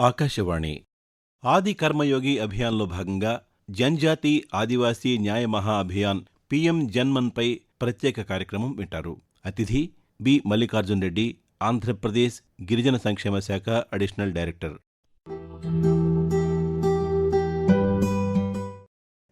ఆకాశవాణి. ఆది కర్మయోగి అభియాన్లో భాగంగా జన్జాతి ఆదివాసీ న్యాయ మహా అభియాన్ పీఎం జన్మన్పై ప్రత్యేక కార్యక్రమం వింటారు. అతిథి బి. మల్లికార్జున్ రెడ్డి ఆంధ్రప్రదేశ్ గిరిజన సంక్షేమ శాఖ అడిషనల్ డైరెక్టర్.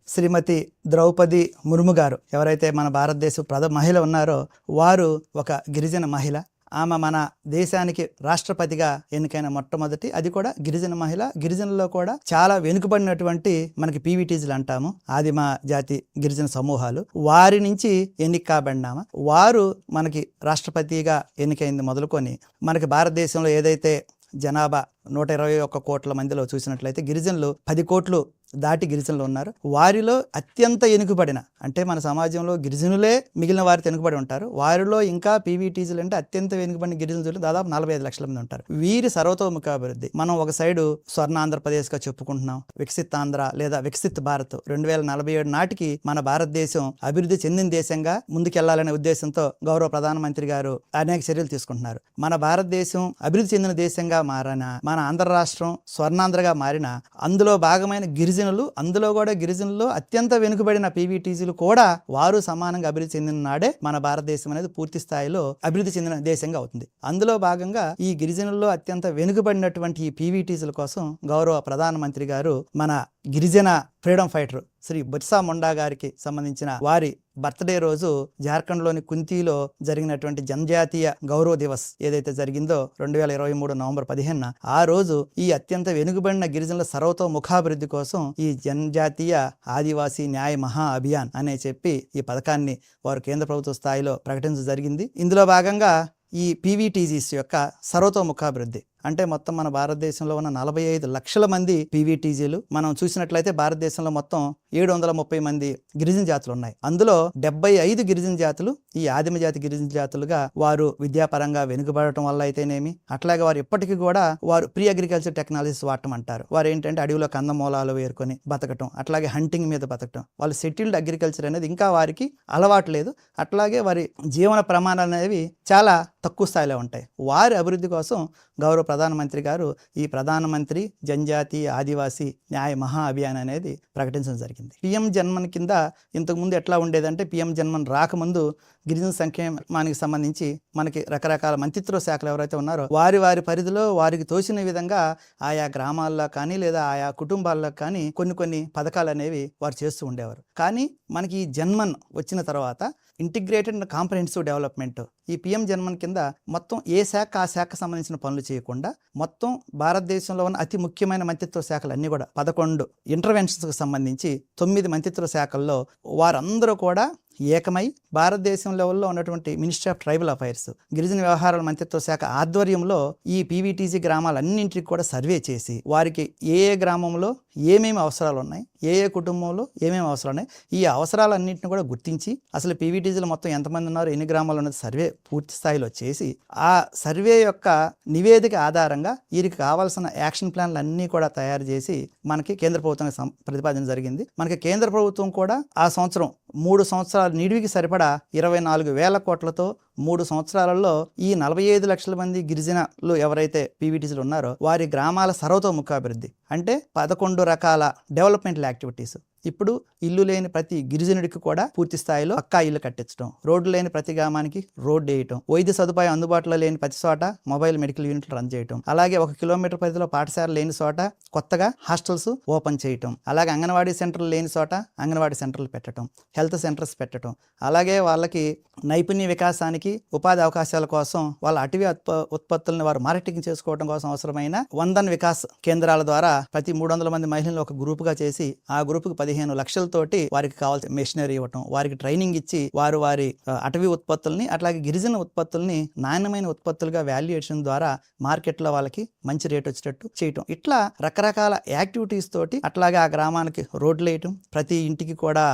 శ్రీమతి ద్రౌపది ముర్ము గారు ఎవరైతే మన భారతదేశ ప్రథమ మహిళ ఉన్నారో వారు ఒక గిరిజన మహిళ. ఆమె మన దేశానికి రాష్ట్రపతిగా ఎన్నికైన మొట్టమొదటి అది కూడా గిరిజన మహిళ. గిరిజనుల్లో కూడా చాలా వెనుకబడినటువంటి మనకి పీవీటీజీలు అంటాము. ఆదిమ జాతి గిరిజన సమూహాలు. వారి నుంచి ఎన్నిక కాబడినామా. వారు మనకి రాష్ట్రపతిగా ఎన్నికైంది మొదలుకొని మనకి భారతదేశంలో ఏదైతే జనాభా నూట ఇరవై ఒక్క కోట్ల మందిలో చూసినట్లయితే గిరిజనులు పది కోట్లు దాటి గిరిజనులు ఉన్నారు. వారిలో అత్యంత ఎనుకబడిన అంటే మన సమాజంలో గిరిజనులే మిగిలిన వారితో వెనుకబడి ఉంటారు. వారిలో ఇంకా పీవీటీజీలు అంటే అత్యంత వెనుకబడిన గిరిజనులు దాదాపు నలభై ఐదు లక్షల మంది ఉంటారు. వీరి సర్వతోముఖాభివృద్ధి మనం ఒక సైడు స్వర్ణ ఆంధ్రప్రదేశ్గా చెప్పుకుంటున్నాం వికసిత్ ఆంధ్ర లేదా వికసిత్ భారత్. రెండు వేల నలభై ఏడు నాటికి మన భారతదేశం అభివృద్ధి చెందిన దేశంగా ముందుకెళ్ళాలనే ఉద్దేశంతో గౌరవ ప్రధానమంత్రి గారు అనేక చర్యలు తీసుకుంటున్నారు. మన భారతదేశం అభివృద్ధి చెందిన దేశంగా మారన మన ఆంధ్ర రాష్ట్రం స్వర్ణాంధ్రగా మారిన అందులో భాగమైన గిరిజనులు అందులో కూడా గిరిజనుల్లో అత్యంత వెనుకబడిన పీవీటీజీలు కూడా వారు సమానంగా అభివృద్ధి చెందిన నాడే మన భారతదేశం అనేది పూర్తి స్థాయిలో అభివృద్ధి చెందిన దేశంగా అవుతుంది. అందులో భాగంగా ఈ గిరిజనుల్లో అత్యంత వెనుకబడినటువంటి ఈ పీవీటీజీల కోసం గౌరవ ప్రధానమంత్రి గారు మన గిరిజన ఫ్రీడమ్ ఫైటర్ శ్రీ బొత్సా మొండా గారికి సంబంధించిన వారి బర్త్డే రోజు జార్ఖండ్లోని కుంతీలో జరిగినటువంటి జనజాతీయ గౌరవ దివస్ ఏదైతే జరిగిందో రెండు వేల ఇరవై మూడు నవంబర్ పదిహేనున ఆ రోజు ఈ అత్యంత వెనుకబడిన గిరిజనుల సర్వతో ముఖాభివృద్ధి కోసం ఈ జనజాతీయ ఆదివాసీ న్యాయ మహా అభియాన్ అనే చెప్పి ఈ పథకాన్ని వారు కేంద్ర ప్రభుత్వ స్థాయిలో ప్రకటించడం జరిగింది. ఇందులో భాగంగా ఈ పీవీటీజీస్ యొక్క సర్వతోముఖాభివృద్ధి అంటే మొత్తం మన భారతదేశంలో ఉన్న నలభై ఐదు లక్షల మంది పీవీటీజీలు. మనం చూసినట్లయితే భారతదేశంలో మొత్తం ఏడు వందల ముప్పై మంది గిరిజన జాతులు ఉన్నాయి. అందులో డెబ్బై ఐదు గిరిజన జాతులు ఈ ఆదిమ జాతి గిరిజన జాతులుగా వారు విద్యాపరంగా వెనుకబడటం వల్ల అయితేనేమి అట్లాగే వారు ఇప్పటికీ కూడా వారు ప్రీ అగ్రికల్చర్ టెక్నాలజీస్ వాడటం అంటారు వారు ఏంటంటే అడవిలో కందమూలాలు వేరుకొని బతకటం అట్లాగే హంటింగ్ మీద బతకటం. వాళ్ళు సెటిల్డ్ అగ్రికల్చర్ అనేది ఇంకా వారికి అలవాటు లేదు. అట్లాగే వారి జీవన ప్రమాణాలు అనేవి చాలా తక్కువ స్థాయిలో ఉంటాయి. వారి అభివృద్ధి కోసం గౌరవ ప్రధానమంత్రి గారు ఈ ప్రధానమంత్రి జనజాతి ఆదివాసీ న్యాయ మహా అభియాన్ అనేది ప్రకటించడం జరిగింది. పిఎం జన్మన్ కింద ఇంతకుముందు ఎట్లా ఉండేదంటే పిఎం జన్మన్ రాకముందు గిరిజన సంక్షేమానికి సంబంధించి మనకి రకరకాల మంత్రిత్వ శాఖలు ఎవరైతే ఉన్నారో వారి వారి పరిధిలో వారికి తోచిన విధంగా ఆయా గ్రామాల్లో కానీ లేదా ఆయా కుటుంబాల్లో కానీ కొన్ని కొన్ని పథకాలు అనేవి వారు చేస్తూ ఉండేవారు. కానీ మనకి ఈ జన్మన్ వచ్చిన తర్వాత ఇంటిగ్రేటెడ్ కాంప్రహెన్సివ్ డెవలప్మెంట్ ఈ పిఎం జన్మన్ కింద మొత్తం ఏ శాఖ ఆ శాఖకు సంబంధించిన పనులు చేయకుండా మొత్తం భారతదేశంలో ఉన్న అతి ముఖ్యమైన మంత్రిత్వ శాఖలు అన్నీ కూడా పదకొండు ఇంటర్వెన్షన్స్కి సంబంధించి తొమ్మిది మంత్రిత్వ శాఖల్లో వారందరూ కూడా ఏకమై భారతదేశం లెవెల్లో ఉన్నటువంటి మినిస్ట్రీ ఆఫ్ ట్రైబల్ అఫైర్స్ గిరిజన వ్యవహారాల మంత్రిత్వ శాఖ ఆధ్వర్యంలో ఈ పీవీటీసీ గ్రామాలన్నింటికి కూడా సర్వే చేసి వారికి ఏ ఏ గ్రామంలో ఏమేమి అవసరాలు ఉన్నాయి? ఏ ఏ కుటుంబంలో ఏమేమి అవసరాలు ఉన్నాయి? ఈ అవసరాలన్నింటిని కూడా గుర్తించి అసలు పీవీటీజీలు మొత్తం ఎంతమంది ఉన్నారు ఎన్ని గ్రామాలు ఉన్నది సర్వే పూర్తి స్థాయిలో చేసి ఆ సర్వే యొక్క నివేదిక ఆధారంగా వీరికి కావాల్సిన యాక్షన్ ప్లాన్లు అన్నీ కూడా తయారు చేసి మనకి కేంద్ర ప్రభుత్వానికి సం- ప్రతిపాదన జరిగింది. మనకి కేంద్ర ప్రభుత్వం కూడా ఆ సంవత్సరం మూడు సంవత్సరాల నిడివికి సరిపడా ఇరవై నాలుగు వేల కోట్లతో మూడు సంవత్సరాలలో ఈ నలభై ఐదు లక్షల మంది గిరిజనులు ఎవరైతే పీవీటీసీలు ఉన్నారో వారి గ్రామాల సర్వతోముఖాభివృద్ధి. అంటే పదకొండు రకాల డెవలప్మెంటల్ యాక్టివిటీస్. ఇప్పుడు ఇల్లు లేని ప్రతి గిరిజనుడికి కూడా పూర్తి స్థాయిలో అక్కా ఇల్లు కట్టించడం. రోడ్డు లేని ప్రతి గ్రామానికి రోడ్డు వేయటం. వైద్య సదుపాయం అందుబాటులో లేని ప్రతి చోట మొబైల్ మెడికల్ యూనిట్లు రన్ చేయటం. అలాగే ఒక కిలోమీటర్ పరిధిలో పాఠశాల లేని చోట కొత్తగా హాస్టల్స్ ఓపెన్ చేయటం. అలాగే అంగన్వాడీ సెంటర్లు లేని చోట అంగన్వాడీ సెంటర్లు పెట్టడం హెల్త్ సెంటర్స్ పెట్టడం అలాగే వాళ్ళకి నైపుణ్య వికాసానికి ఉపాధి అవకాశాల కోసం వాళ్ళ అటవీ ఉత్పత్తులను వారు మార్కెటింగ్ చేసుకోవడం కోసం అవసరమైన వందన్ వికాస్ కేంద్రాల ద్వారా ప్రతి మూడు వందల మంది మహిళలను ఒక గ్రూపుగా చేసి ఆ గ్రూపుకి పదిహేను లక్షలతోటి వారికి కావాల్సిన మెషినరీ ఇవ్వటం వారికి ట్రైనింగ్ ఇచ్చి వారు వారి అటవీ ఉత్పత్తుల్ని అట్లాగే గిరిజన ఉత్పత్తుల్ని నాణ్యమైన ఉత్పత్తులుగా వాల్యుయేషన్ ద్వారా మార్కెట్లో వాళ్ళకి మంచి రేట్ వచ్చేటట్టు చేయటం. ఇట్లా రకరకాల యాక్టివిటీస్ తోటి అట్లాగే ఆ గ్రామానికి రోడ్లు వేయటం ప్రతి ఇంటికి కూడా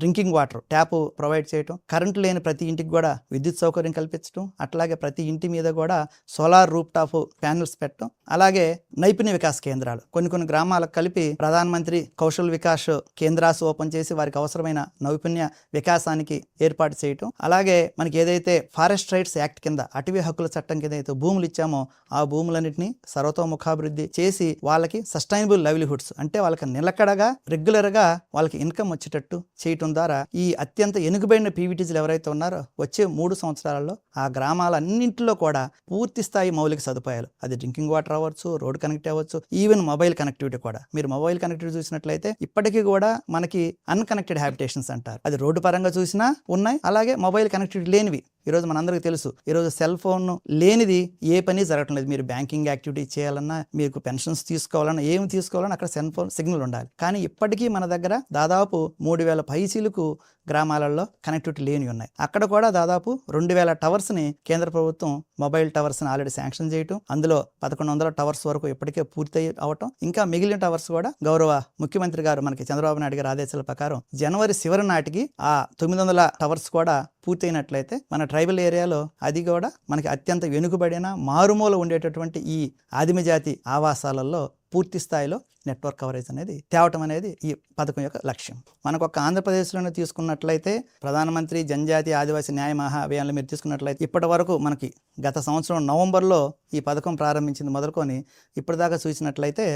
డ్రింకింగ్ వాటర్ ట్యాప్ ప్రొవైడ్ చేయటం కరెంటు లేని ప్రతి ఇంటికి కూడా విద్యుత్ సౌకర్యం కల్పించడం అట్లాగే ప్రతి ఇంటి మీద కూడా సోలార్ రూప్ టాప్ ప్యానెల్స్ పెట్టడం అలాగే నైపుణ్య వికాస్ కేంద్రాలు. కొన్ని కొన్ని గ్రామాలకు కలిపి ప్రధానమంత్రి కౌశల్ వికాస్ కేంద్ర కేంద్రాసు ఓపెన్ చేసి వారికి అవసరమైన నైపుణ్య వికాసానికి ఏర్పాటు చేయటం. అలాగే మనకి ఏదైతే ఫారెస్ట్ రైట్స్ యాక్ట్ కింద అటవీ హక్కుల చట్టం కింద అయితే భూములు ఇచ్చామో ఆ భూములన్నింటినీ సర్వతోముఖాభివృద్ధి చేసి వాళ్ళకి సస్టైనబుల్ లైవ్లీహుడ్స్ అంటే వాళ్ళకి నిలకడగా రెగ్యులర్గా వాళ్ళకి ఇన్కమ్ వచ్చేటట్టు చేయటం ద్వారా ఈ అత్యంత ఎనుగుబడిన పీవీటీజీలు ఎవరైతే ఉన్నారో వచ్చే మూడు సంవత్సరాలలో ఆ గ్రామాలన్నింటిలో కూడా పూర్తి స్థాయి మౌలిక సదుపాయాలు. అది డ్రింకింగ్ వాటర్ అవ్వచ్చు రోడ్ కనెక్ట్ అవ్వచ్చు ఈవెన్ మొబైల్ కనెక్టివిటీ కూడా. మీరు మొబైల్ కనెక్టివిటీ చూసినట్లయితే ఇప్పటికీ కూడా మనకి అన్కనెక్టెడ్ హ్యాబిటేషన్స్ అంటారు. అది రోడ్డు పరంగా చూసినా ఉన్నాయి అలాగే మొబైల్ కనెక్టివిటీ లేనివి. ఈరోజు మనందరికీ తెలుసు ఈరోజు సెల్ ఫోన్ లేనిది ఏ పని జరగటం లేదు మీరు బ్యాంకింగ్ యాక్టివిటీ చేయాలన్నా మీకు పెన్షన్స్ తీసుకోవాలన్నా ఏమి తీసుకోవాలన్నా అక్కడ సెల్ ఫోన్ సిగ్నల్ ఉండాలి. కానీ ఇప్పటికీ మన దగ్గర దాదాపు మూడు వేల పైసీలకు గ్రామాలలో కనెక్టివిటీ లేని ఉన్నాయి. అక్కడ కూడా దాదాపు రెండు వేల టవర్స్ని కేంద్ర ప్రభుత్వం మొబైల్ టవర్స్ని ఆల్రెడీ శాంక్షన్ చేయటం అందులో పదకొండు వందల టవర్స్ వరకు ఇప్పటికే పూర్తి అవటం ఇంకా మిగిలిన టవర్స్ కూడా గౌరవ ముఖ్యమంత్రి గారు మనకి చంద్రబాబు నాయుడు గారి ఆదేశాల ప్రకారం జనవరి చివరి నాటికి ఆ తొమ్మిది వందల టవర్స్ కూడా పూర్తయినట్లయితే మన ట్రైబల్ ఏరియాలో అది కూడా మనకి అత్యంత వెనుకబడిన మారుమూల ఉండేటటువంటి ఈ ఆదిమ జాతి ఆవాసాలలో పూర్తి స్థాయిలో నెట్వర్క్ కవరేజ్ అనేది తేవటం అనేది ఈ పథకం యొక్క లక్ష్యం. మనకు ఒక ఆంధ్రప్రదేశ్లోనే తీసుకున్నట్లయితే ప్రధానమంత్రి జనజాతి ఆదివాసీ న్యాయ మహాభియాన్లు మీరు తీసుకున్నట్లయితే ఇప్పటి వరకు మనకి గత సంవత్సరం నవంబర్లో ఈ పథకం ప్రారంభించింది మొదలుకొని ఇప్పటిదాకా చూసినట్లయితే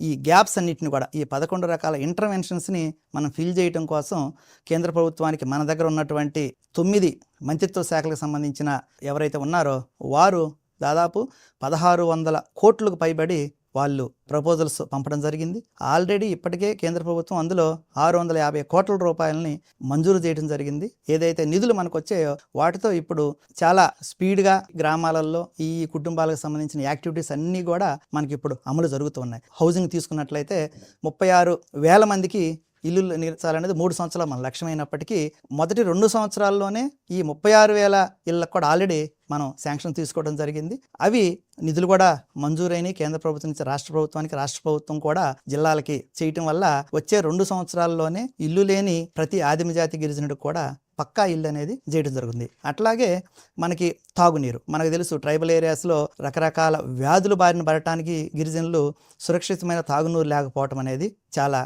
ఈ గ్యాప్స్ అన్నిటిని కూడా ఈ పదకొండు రకాల ఇంటర్వెన్షన్స్ని మనం ఫిల్ చేయడం కోసం కేంద్ర ప్రభుత్వానికి మన దగ్గర ఉన్నటువంటి తొమ్మిది మంత్రిత్వ శాఖలకు సంబంధించిన ఎవరైతే ఉన్నారో వారు దాదాపు పదహారు వందల కోట్లకు పైబడి వాళ్ళు ప్రపోజల్స్ పంపడం జరిగింది. ఆల్రెడీ ఇప్పటికే కేంద్ర ప్రభుత్వం అందులో ఆరు వందల యాభై కోట్ల రూపాయలని మంజూరు చేయడం జరిగింది. ఏదైతే నిధులు మనకు వచ్చాయో వాటితో ఇప్పుడు చాలా స్పీడ్గా గ్రామాలలో ఈ కుటుంబాలకు సంబంధించిన యాక్టివిటీస్ అన్నీ కూడా మనకి ఇప్పుడు అమలు జరుగుతున్నాయి. హౌసింగ్ తీసుకున్నట్లయితే ముప్పై ఆరు వేల మందికి ఇల్లు నిర్మించాలనేది మూడు సంవత్సరాలు మన లక్ష్యమైనప్పటికీ మొదటి రెండు సంవత్సరాల్లోనే ఈ ముప్పై ఆరు వేల ఇళ్ళకు కూడా ఆల్రెడీ మనం శాంక్షన్ తీసుకోవడం జరిగింది. అవి నిధులు కూడా మంజూరైన కేంద్ర ప్రభుత్వం నుంచి రాష్ట్ర ప్రభుత్వానికి రాష్ట్ర ప్రభుత్వం కూడా జిల్లాలకి చేయటం వల్ల వచ్చే రెండు సంవత్సరాల్లోనే ఇల్లు లేని ప్రతి ఆదిమ జాతి గిరిజనుడికి కూడా పక్కా ఇల్లు అనేది చేయడం జరుగుతుంది అట్లాగే మనకి తాగునీరు. మనకు తెలుసు ట్రైబల్ ఏరియాస్లో రకరకాల వ్యాధులు బారిన పడటానికి గిరిజనులు సురక్షితమైన తాగునీరు లేకపోవటం అనేది చాలా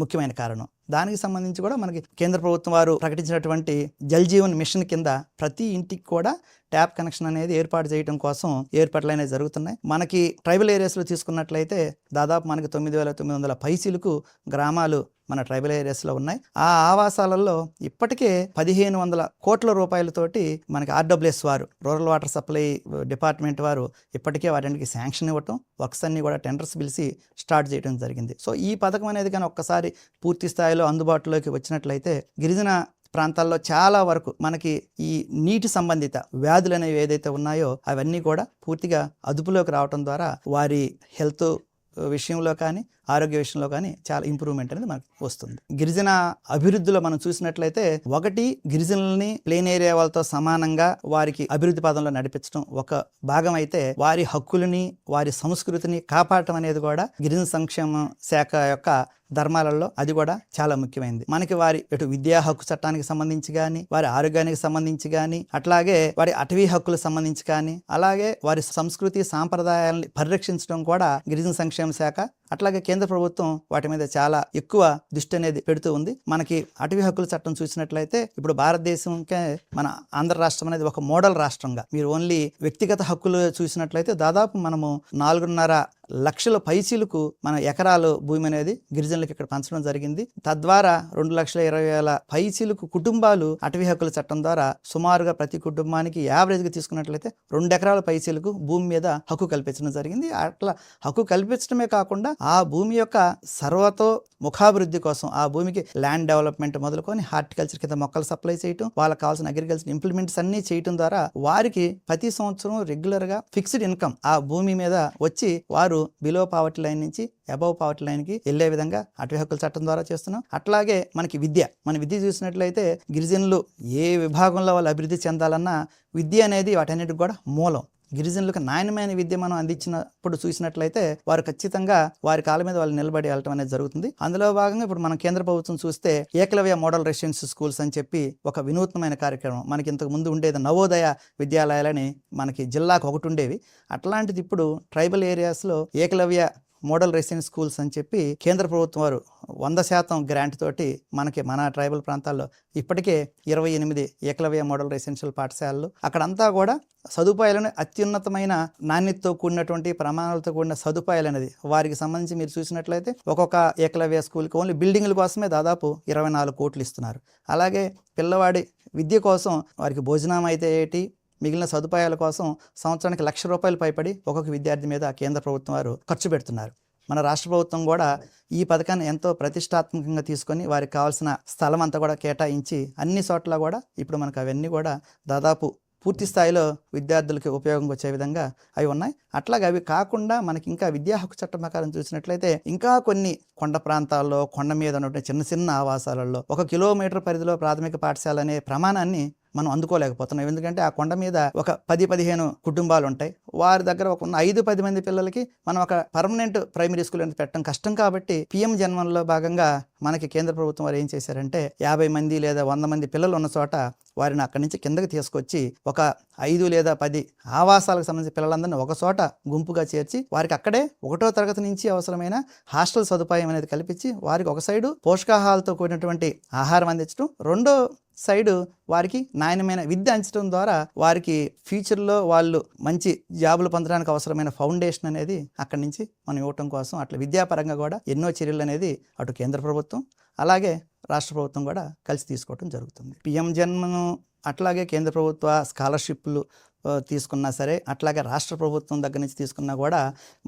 ముఖ్యమైన కారణం. దానికి సంబంధించి కూడా మనకి కేంద్ర ప్రభుత్వం వారు ప్రకటించినటువంటి జల్ జీవన్ మిషన్ కింద ప్రతి ఇంటికి కూడా ట్యాప్ కనెక్షన్ అనేది ఏర్పాటు చేయడం కోసం ఏర్పాట్లు అనేవి జరుగుతున్నాయి. మనకి ట్రైబల్ ఏరియాస్లో తీసుకున్నట్లయితే దాదాపు మనకి తొమ్మిది వేల తొమ్మిది వందల పైసీలకు గ్రామాలు మన ట్రైబల్ ఏరియాస్లో ఉన్నాయి. ఆ ఆవాసాలలో ఇప్పటికే పదిహేను వందల కోట్ల రూపాయలతోటి మనకి ఆర్డబ్ల్యూఎస్ వారు రూరల్ వాటర్ సప్లై డిపార్ట్మెంట్ వారు ఇప్పటికే వాటికి శాంక్షన్ ఇవ్వటం వర్క్స్ అన్ని కూడా టెండర్స్ పిలిచి స్టార్ట్ చేయడం జరిగింది. సో ఈ పథకం అనేది కానీ ఒక్కసారి పూర్తి స్థాయిలో అందుబాటులోకి వచ్చినట్లయితే గిరిజన ప్రాంతాల్లో చాలా వరకు మనకి ఈ నీటి సంబంధిత వ్యాధులు అనేవి ఏదైతే ఉన్నాయో అవన్నీ కూడా పూర్తిగా అదుపులోకి రావటం ద్వారా వారి హెల్త్ విషయంలో కానీ ఆరోగ్య విషయంలో కానీ చాలా ఇంప్రూవ్మెంట్ అనేది మనకు వస్తుంది. గిరిజన అభివృద్ధిలో మనం చూసినట్లయితే ఒకటి గిరిజనుల్ని ప్లేన్ ఏరియా వాళ్ళతో సమానంగా వారికి అభివృద్ధి పదంలో నడిపించడం ఒక భాగం అయితే వారి హక్కులని వారి సంస్కృతిని కాపాడటం అనేది కూడా గిరిజన సంక్షేమ శాఖ యొక్క ధర్మాలలో అది కూడా చాలా ముఖ్యమైనది మనకి వారి ఇటు విద్యా హక్కు చట్టానికి సంబంధించి కానీ వారి ఆరోగ్యానికి సంబంధించి కానీ అట్లాగే వారి అటవీ హక్కులకు సంబంధించి కానీ అలాగే వారి సంస్కృతి సాంప్రదాయాలని పరిరక్షించడం కూడా గిరిజన సంక్షేమ శాఖ అట్లాగే కేంద్ర ప్రభుత్వం వాటి మీద చాలా ఎక్కువ దృష్టి అనేది పెడుతూ ఉంది. మనకి అటవీ హక్కుల చట్టం చూసినట్లయితే ఇప్పుడు భారతదేశంకే మన ఆంధ్ర రాష్ట్రం అనేది ఒక మోడల్ రాష్ట్రంగా. మీరు ఓన్లీ వ్యక్తిగత హక్కులు చూసినట్లయితే దాదాపు మనము నాలుగున్నర లక్షల పైసీలకు మన ఎకరాలు భూమి అనేది గిరిజనులకు ఇక్కడ పంచడం జరిగింది. తద్వారా రెండు లక్షల ఇరవై వేల పైసీలకు కుటుంబాలు అటవీ హక్కుల చట్టం ద్వారా సుమారుగా ప్రతి కుటుంబానికి యావరేజ్గా తీసుకున్నట్లయితే రెండు ఎకరాల పైసీలకు భూమి మీద హక్కు కల్పించడం జరిగింది. అట్లా హక్కు కల్పించడమే కాకుండా ఆ భూమి యొక్క సర్వతో ముఖాభివృద్ధి కోసం ఆ భూమికి ల్యాండ్ డెవలప్మెంట్ మొదలుకొని హార్టికల్చర్ కింద మొక్కలు సప్లై చేయటం వాళ్ళకి కావాల్సిన అగ్రికల్చర్ ఇంప్లిమెంట్స్ అన్ని చేయటం ద్వారా వారికి ప్రతి సంవత్సరం రెగ్యులర్గా ఫిక్స్డ్ ఇన్కమ్ ఆ భూమి మీద వచ్చి వారు బిలో పావర్టీ లైన్ నుంచి అబవ్ పావర్టీ లైన్కి వెళ్ళే విధంగా అటవీ హక్కుల చట్టం ద్వారా చేస్తున్నాం. అట్లాగే మనకి విద్య మన విద్య చూసినట్లయితే గిరిజనులు ఏ విభాగంలో వాళ్ళు అభివృద్ధి చెందాలన్నా విద్య అనేది వాటన్నిటికి కూడా మూలం. గిరిజనులకు నాణ్యమైన విద్య మనం అందించినప్పుడు చూసినట్లయితే వారు ఖచ్చితంగా వారి కాళ్ళ మీద వాళ్ళు నిలబడి వెళ్ళటం అనేది జరుగుతుంది. అందులో భాగంగా ఇప్పుడు మనం కేంద్ర ప్రభుత్వం చూస్తే ఏకలవ్య మోడల్ రెసిడెన్షియల్ స్కూల్స్ అని చెప్పి ఒక వినూత్నమైన కార్యక్రమం. మనకి ఇంతకు ముందు ఉండేది నవోదయ విద్యాలయాలని మనకి జిల్లాకు ఒకటి ఉండేవి. అట్లాంటిది ఇప్పుడు ట్రైబల్ ఏరియాస్లో ఏకలవ్య మోడల్ రెసిడెంట్ స్కూల్స్ అని చెప్పి కేంద్ర ప్రభుత్వం వారు వంద శాతం గ్రాంట్ తోటి మనకి మన ట్రైబల్ ప్రాంతాల్లో ఇప్పటికే ఇరవై ఎనిమిది ఏకలవ్య మోడల్ రెసిడెన్షియల్ పాఠశాలలు. అక్కడంతా కూడా సదుపాయాలను అత్యున్నతమైన నాణ్యతతో కూడినటువంటి ప్రమాణాలతో కూడిన సదుపాయాలు అనేది. వారికి సంబంధించి మీరు చూసినట్లయితే ఒక్కొక్క ఏకలవ్య స్కూల్కి ఓన్లీ బిల్డింగ్ల కోసమే దాదాపు ఇరవై నాలుగు కోట్లు ఇస్తున్నారు. అలాగే పిల్లవాడి విద్య కోసం వారికి భోజనం అయితే ఏంటి? మిగిలిన సదుపాయాల కోసం సంవత్సరానికి లక్ష రూపాయలు పైపడి ఒక్కొక్క విద్యార్థి మీద కేంద్ర ప్రభుత్వం వారు ఖర్చు పెడుతున్నారు. మన రాష్ట్ర ప్రభుత్వం కూడా ఈ పథకాన్ని ఎంతో ప్రతిష్టాత్మకంగా తీసుకొని వారికి కావాల్సిన స్థలం అంతా కూడా కేటాయించి అన్ని చోట్ల కూడా ఇప్పుడు మనకు అవన్నీ కూడా దాదాపు పూర్తి స్థాయిలో విద్యార్థులకి ఉపయోగం వచ్చే విధంగా అవి ఉన్నాయి. అట్లాగే అవి కాకుండా మనకి ఇంకా విద్యా హక్కు చట్టం ప్రకారం చూసినట్లయితే ఇంకా కొన్ని కొండ ప్రాంతాల్లో కొండ మీద ఉన్నటువంటి చిన్న చిన్న ఆవాసాలలో ఒక కిలోమీటర్ పరిధిలో ప్రాథమిక పాఠశాల అనే ప్రమాణాన్ని మనం అందుకోలేకపోతున్నాం. ఎందుకంటే ఆ కొండ మీద ఒక పది పదిహేను కుటుంబాలు ఉంటాయి వారి దగ్గర ఒక ఉన్న ఐదు పది మంది పిల్లలకి మనం ఒక పర్మనెంట్ ప్రైమరీ స్కూల్ అనేది పెట్టడం కష్టం కాబట్టి పిఎం జన్మంలో భాగంగా మనకి కేంద్ర ప్రభుత్వం వారు ఏం చేశారంటే యాభై మంది లేదా వంద మంది పిల్లలు ఉన్న చోట వారిని అక్కడి నుంచి కిందకి తీసుకొచ్చి ఒక ఐదు లేదా పది ఆవాసాలకు సంబంధించిన పిల్లలందరినీ ఒక చోట గుంపుగా చేర్చి వారికి అక్కడే ఒకటో తరగతి నుంచి అవసరమైన హాస్టల్ సదుపాయం అనేది కల్పించి వారికి ఒక సైడు పోషకాహారాలతో కూడినటువంటి ఆహారం అందించడం. రెండో సైడు వారికి నాణ్యమైన విద్య అంచడం ద్వారా వారికి ఫ్యూచర్లో వాళ్ళు మంచి జాబులు పొందడానికి అవసరమైన ఫౌండేషన్ అనేది అక్కడి నుంచి మనం ఇవ్వటం కోసం అట్లా విద్యాపరంగా కూడా ఎన్నో చర్యలు అనేది అటు కేంద్ర ప్రభుత్వం అలాగే రాష్ట్ర ప్రభుత్వం కూడా కలిసి తీసుకోవడం జరుగుతుంది. పిఎం జన్మను అట్లాగే కేంద్ర ప్రభుత్వ స్కాలర్షిప్లు తీసుకున్నా సరే అట్లాగే రాష్ట్ర ప్రభుత్వం దగ్గర నుంచి తీసుకున్నా కూడా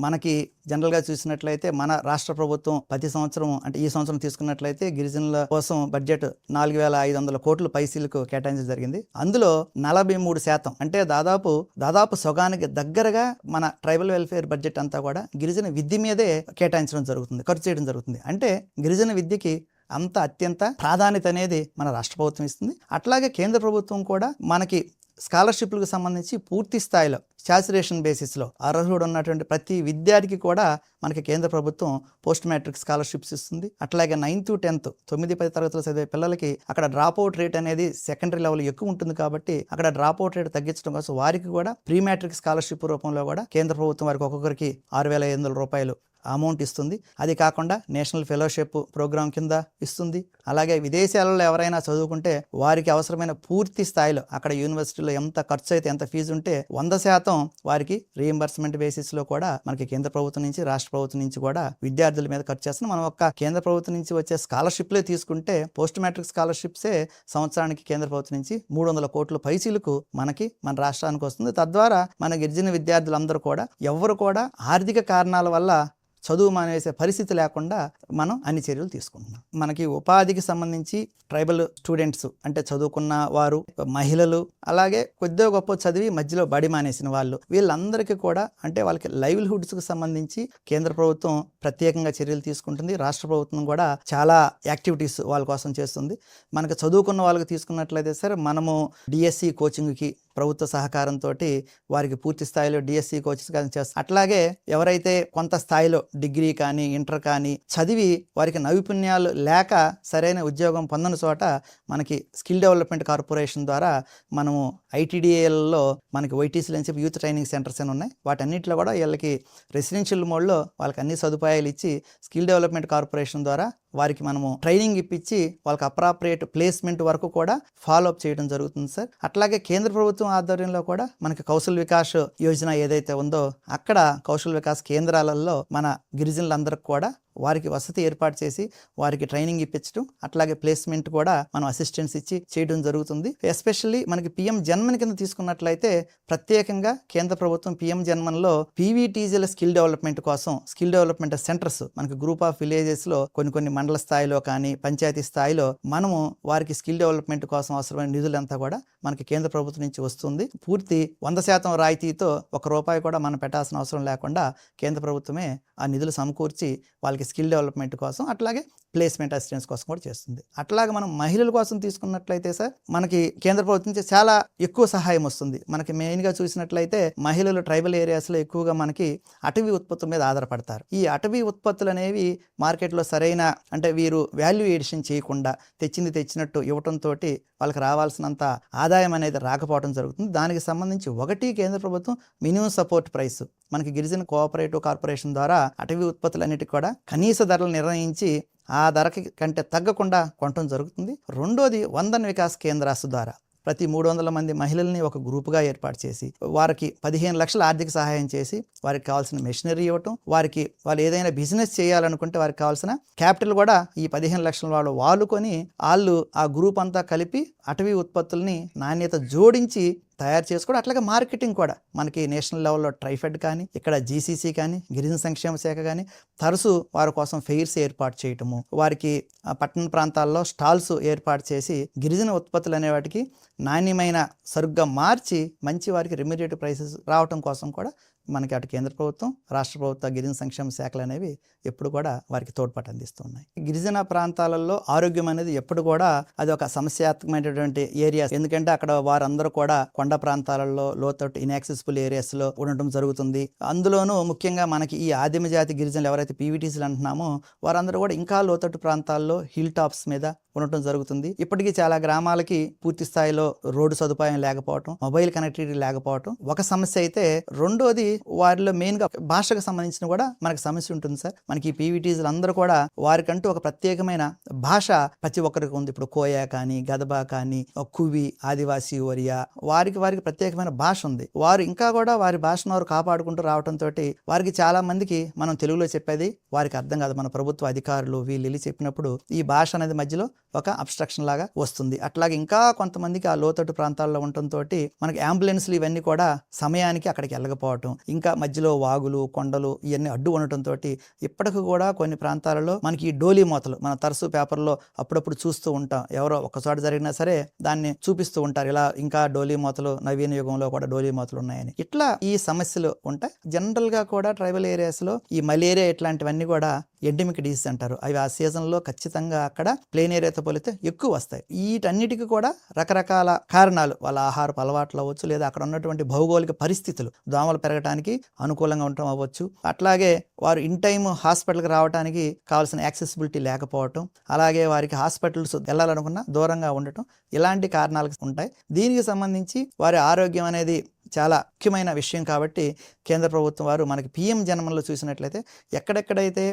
మనకి జనరల్గా చూసినట్లయితే మన రాష్ట్ర ప్రభుత్వం ప్రతి సంవత్సరం అంటే ఈ సంవత్సరం తీసుకున్నట్లయితే గిరిజనుల కోసం బడ్జెట్ నాలుగు వేల ఐదు వందల కోట్లు పైసీలకు కేటాయించడం జరిగింది. అందులో నలభై మూడు శాతం అంటే దాదాపు దాదాపు సగానికి దగ్గరగా మన ట్రైబల్ వెల్ఫేర్ బడ్జెట్ అంతా కూడా గిరిజన విద్య మీదే కేటాయించడం జరుగుతుంది ఖర్చు చేయడం జరుగుతుంది. అంటే గిరిజన విద్యకి అంత అత్యంత ప్రాధాన్యత అనేది మన రాష్ట్ర ప్రభుత్వం ఇస్తుంది. అట్లాగే కేంద్ర ప్రభుత్వం కూడా మనకి స్కాలర్షిప్లకు సంబంధించి పూర్తి స్థాయిలో శాచురేషన్ బేసిస్లో అర్హుడు ఉన్నటువంటి ప్రతి విద్యార్థికి కూడా మనకి కేంద్ర ప్రభుత్వం పోస్ట్ మ్యాట్రిక్ స్కాలర్షిప్స్ ఇస్తుంది. అట్లాగే నైన్త్ టెన్త్ తొమ్మిది పది తరగతులు చదివే పిల్లలకి అక్కడ డ్రాప్ అవుట్ రేట్ అనేది సెకండరీ లెవెల్ ఎక్కువ ఉంటుంది కాబట్టి అక్కడ డ్రాప్ అవుట్ రేట్ తగ్గించడం కోసం వారికి కూడా ప్రీ మ్యాట్రిక్ స్కాలర్షిప్ రూపంలో కూడా కేంద్ర ప్రభుత్వం వారికి ఒక్కొక్కరికి ఆరు వేల ఐదు వందల రూపాయలు అమౌంట్ ఇస్తుంది. అది కాకుండా నేషనల్ ఫెలోషిప్ ప్రోగ్రామ్ కింద ఇస్తుంది. అలాగే విదేశాలలో ఎవరైనా చదువుకుంటే వారికి అవసరమైన పూర్తి స్థాయిలో అక్కడ యూనివర్సిటీలో ఎంత ఖర్చు అయితే ఎంత ఫీజు ఉంటే వంద శాతం వారికి రీఎంబర్స్మెంట్ బేసిస్లో కూడా మనకి కేంద్ర ప్రభుత్వం నుంచి రాష్ట్ర ప్రభుత్వం నుంచి కూడా విద్యార్థుల మీద ఖర్చు చేస్తున్నాం మనం ఒక్క కేంద్ర ప్రభుత్వం నుంచి వచ్చే స్కాలర్షిప్లే తీసుకుంటే పోస్ట్ మ్యాట్రిక్ స్కాలర్షిప్సే సంవత్సరానికి కేంద్ర ప్రభుత్వం నుంచి మూడు వందల కోట్ల పైసీలకు మనకి మన రాష్ట్రానికి వస్తుంది. తద్వారా మన గిరిజన విద్యార్థులందరూ కూడా ఎవరు కూడా ఆర్థిక కారణాల వల్ల చదువు మానేసే పరిస్థితి లేకుండా మనం అన్ని చర్యలు తీసుకుంటున్నాం. మనకి ఉపాధికి సంబంధించి ట్రైబల్ స్టూడెంట్స్ అంటే చదువుకున్న వారు మహిళలు అలాగే కొద్దిగా గొప్ప చదివి మధ్యలో బడి మానేసిన వాళ్ళు వీళ్ళందరికీ కూడా అంటే వాళ్ళకి లైవ్లీహుడ్స్కి సంబంధించి కేంద్ర ప్రభుత్వం ప్రత్యేకంగా చర్యలు తీసుకుంటుంది. రాష్ట్ర ప్రభుత్వం కూడా చాలా యాక్టివిటీస్ వాళ్ళ కోసం చేస్తుంది. మనకు చదువుకున్న వాళ్ళకి తీసుకున్నట్లయితే సరే మనము డిఎస్సి కోచింగ్కి ప్రభుత్వ సహకారంతో వారికి పూర్తి స్థాయిలో డిఎస్సి కోచెస్ కానీ చేస్తారు అట్లాగే ఎవరైతే కొంత స్థాయిలో డిగ్రీ కానీ ఇంటర్ కానీ చదివి వారికి నైపుణ్యాలు లేక సరైన ఉద్యోగం పొందని చోట మనకి స్కిల్ డెవలప్మెంట్ కార్పొరేషన్ ద్వారా మనము ఐటీడీఏలలో మనకి వైటీసీలు అని చెప్పి యూత్ ట్రైనింగ్ సెంటర్స్ అని ఉన్నాయి. వాటన్నిటిలో కూడా వీళ్ళకి రెసిడెన్షియల్ మోడ్లో వాళ్ళకి అన్ని సదుపాయాలు ఇచ్చి స్కిల్ డెవలప్మెంట్ కార్పొరేషన్ ద్వారా వారికి మనము ట్రైనింగ్ ఇప్పించి వాళ్ళకి అప్రాప్రియేట్ ప్లేస్మెంట్ వరకు కూడా ఫాలో అప్ చేయడం జరుగుతుంది సార్. అట్లాగే కేంద్ర ప్రభుత్వం ప్రభుత్వం ఆధ్వర్యంలో కూడా మనకి కౌశల్ వికాస్ యోజన ఏదైతే ఉందో అక్కడ కౌశల్ వికాస్ కేంద్రాలలో మన గిరిజనులందరికీ కూడా వారికి వసతి ఏర్పాటు చేసి వారికి ట్రైనింగ్ ఇప్పించడం అట్లాగే ప్లేస్మెంట్ కూడా మనం అసిస్టెన్స్ ఇచ్చి చేయడం జరుగుతుంది. ఎస్పెషల్లీ మనకి పిఎం జన్మన్ కింద తీసుకున్నట్లయితే ప్రత్యేకంగా కేంద్ర ప్రభుత్వం పిఎం జన్మన్లో పీవీటీజీల స్కిల్ డెవలప్మెంట్ కోసం స్కిల్ డెవలప్మెంట్ సెంటర్స్ మనకి గ్రూప్ ఆఫ్ విలేజెస్లో కొన్ని కొన్ని మండల స్థాయిలో కానీ పంచాయతీ స్థాయిలో మనము వారికి స్కిల్ డెవలప్మెంట్ కోసం అవసరమైన నిధులంతా కూడా మనకి కేంద్ర ప్రభుత్వం నుంచి వస్తుంది. పూర్తి వంద శాతం రాయితీతో ఒక రూపాయి కూడా మనం పెట్టాల్సిన అవసరం లేకుండా కేంద్ర ప్రభుత్వమే ఆ నిధులు సమకూర్చి వాళ్ళకి స్కిల్ డెవలప్మెంట్ కోసం అట్లాగే ప్లేస్మెంట్ అసిస్టెన్స్ కోసం కూడా చేస్తుంది. అట్లాగే మనం మహిళల కోసం తీసుకున్నట్లయితే సార్ మనకి కేంద్ర ప్రభుత్వం నుంచి చాలా ఎక్కువ సహాయం వస్తుంది. మనకి మెయిన్గా చూసినట్లయితే మహిళలు ట్రైబల్ ఏరియాస్లో ఎక్కువగా మనకి అటవీ ఉత్పత్తుల మీద ఆధారపడతారు. ఈ అటవీ ఉత్పత్తులు అనేవి మార్కెట్లో సరైన అంటే వీరు వాల్యూ ఎడిషన్ చేయకుండా తెచ్చింది తెచ్చినట్టు ఇవ్వటంతో వాళ్ళకి రావాల్సినంత ఆదాయం అనేది రాకపోవడం జరుగుతుంది. దానికి సంబంధించి ఒకటి కేంద్ర ప్రభుత్వం మినిమం సపోర్ట్ ప్రైస్. మనకి గిరిజన కోఆపరేటివ్ కార్పొరేషన్ ద్వారా అటవీ ఉత్పత్తులన్నిటికీ కూడా కనీస ధరలు నిర్ణయించి ఆ ధరకి కంటే తగ్గకుండా కొనటం జరుగుతుంది. రెండోది వందన్ వికాస్ కేంద్రాస్ ద్వారా ప్రతి మూడు వందల మంది మహిళల్ని ఒక గ్రూపుగా ఏర్పాటు చేసి వారికి పదిహేను లక్షల ఆర్థిక సహాయం చేసి వారికి కావాల్సిన మెషినరీ ఇవ్వటం వారికి వాళ్ళు ఏదైనా బిజినెస్ చేయాలనుకుంటే వారికి కావాల్సిన క్యాపిటల్ కూడా ఈ పదిహేను లక్షల వాళ్ళు వాలుకొని వాళ్ళు ఆ గ్రూప్ అంతా కలిపి అటవీ ఉత్పత్తుల్ని నాణ్యత జోడించి తయారు చేసుకోవడం అట్లాగే మార్కెటింగ్ కూడా. మనకి నేషనల్ లెవెల్లో ట్రైఫెడ్ కానీ ఇక్కడ జీసీసీ కానీ గిరిజన సంక్షేమ శాఖ కానీ తరచు వారి కోసం ఫెయిర్స్ ఏర్పాటు చేయటము వారికి పట్టణ ప్రాంతాల్లో స్టాల్స్ ఏర్పాటు చేసి గిరిజన ఉత్పత్తులు అనే వాటికి నాణ్యమైన సరుగ్గా మార్చి మంచి వారికి రెమ్యూరేటివ్ ప్రైసెస్ రావటం కోసం కూడా మనకి అటు కేంద్ర ప్రభుత్వం రాష్ట్ర ప్రభుత్వ గిరిజన సంక్షేమ శాఖలు అనేవి ఎప్పుడు కూడా వారికి తోడ్పాటు అందిస్తున్నాయి. గిరిజన ప్రాంతాలలో ఆరోగ్యం అనేది ఎప్పుడు కూడా అది ఒక సమస్యాత్మకమైనటువంటి ఏరియా. ఎందుకంటే అక్కడ వారందరూ కూడా కొండ ప్రాంతాలలో లోతట్టు ఇన్యాక్సెసిబుల్ ఏరియాస్లో ఉండటం జరుగుతుంది. అందులోనూ ముఖ్యంగా మనకి ఈ ఆదిమ జాతి గిరిజనులు ఎవరైతే పీవీటీసీలు అంటున్నామో వారందరూ కూడా ఇంకా లోతట్టు ప్రాంతాల్లో హిల్ టాప్స్ మీద ఉండటం జరుగుతుంది. ఇప్పటికీ చాలా గ్రామాలకి పూర్తి స్థాయిలో రోడ్డు సదుపాయం లేకపోవటం మొబైల్ కనెక్టివిటీ లేకపోవటం ఒక సమస్య అయితే రెండోది వారిలో మెయిన్గా భాషకు సంబంధించిన కూడా మనకి సమస్య ఉంటుంది సార్ మనకి పీవీటీసీలు అందరూ కూడా వారికంటూ ఒక ప్రత్యేకమైన భాష ప్రతి ఒక్కరికి ఉంది. ఇప్పుడు కోయా కానీ గదబా కానీ కువి ఆదివాసీ ఒరియా వారికి వారికి ప్రత్యేకమైన భాష ఉంది. వారు ఇంకా కూడా వారి భాషను వారు కాపాడుకుంటూ రావడంతో వారికి చాలా మందికి మనం తెలుగులో చెప్పేది వారికి అర్థం కాదు. మన ప్రభుత్వ అధికారులు వీళ్ళు వెళ్ళి చెప్పినప్పుడు ఈ భాష అనేది మధ్యలో ఒక అబ్స్ట్రక్షన్ లాగా వస్తుంది. అట్లాగే ఇంకా కొంతమందికి ఆ లోతట్టు ప్రాంతాల్లో ఉండటంతో మనకి అంబులెన్స్లు ఇవన్నీ కూడా సమయానికి అక్కడికి వెళ్ళకపోవటం ఇంకా మధ్యలో వాగులు కొండలు ఇవన్నీ అడ్డు ఉండటంతో ఇప్పటికి కూడా కొన్ని ప్రాంతాలలో మనకి ఈ డోలీ మూతలు మన తరచు పేపర్లో అప్పుడప్పుడు చూస్తూ ఉంటాం. ఎవరో ఒక జరిగినా సరే దాన్ని చూపిస్తూ ఉంటారు. ఇలా ఇంకా డోలీ మూతలు నవీన యుగంలో కూడా డోలీ మూతలు ఉన్నాయని. ఇట్లా ఈ సమస్యలు ఉంటాయి. జనరల్గా కూడా ట్రైబల్ ఏరియాస్లో ఈ మలేరియా ఇట్లాంటివన్నీ కూడా ఎండమిక్ డిసీజ్ అంటారు. అవి ఆ సీజన్లో ఖచ్చితంగా అక్కడ ప్లేన్ ఏరియాతో పోలితే ఎక్కువ వస్తాయి. వీటన్నిటికీ కూడా రకరకాల కారణాలు వాళ్ళ ఆహారపు అలవాట్లు అవ్వచ్చు లేదా అక్కడ ఉన్నటువంటి భౌగోళిక పరిస్థితులు దోమలు ఉండటానికి అనుకూలంగా ఉండటం అవ్వచ్చు. అట్లాగే వారు ఇన్ టైం హాస్పిటల్కి రావడానికి కావాల్సిన యాక్సెసిబిలిటీ లేకపోవటం అలాగే వారికి హాస్పిటల్స్ వెళ్ళాలనుకున్నా దూరంగా ఉండటం ఇలాంటి కారణాలు ఉంటాయి. దీనికి సంబంధించి వారి ఆరోగ్యం అనేది చాలా ముఖ్యమైన విషయం కాబట్టి కేంద్ర ప్రభుత్వం వారు మనకి పిఎం జన్మంలో చూసినట్లయితే ఎక్కడెక్కడైతే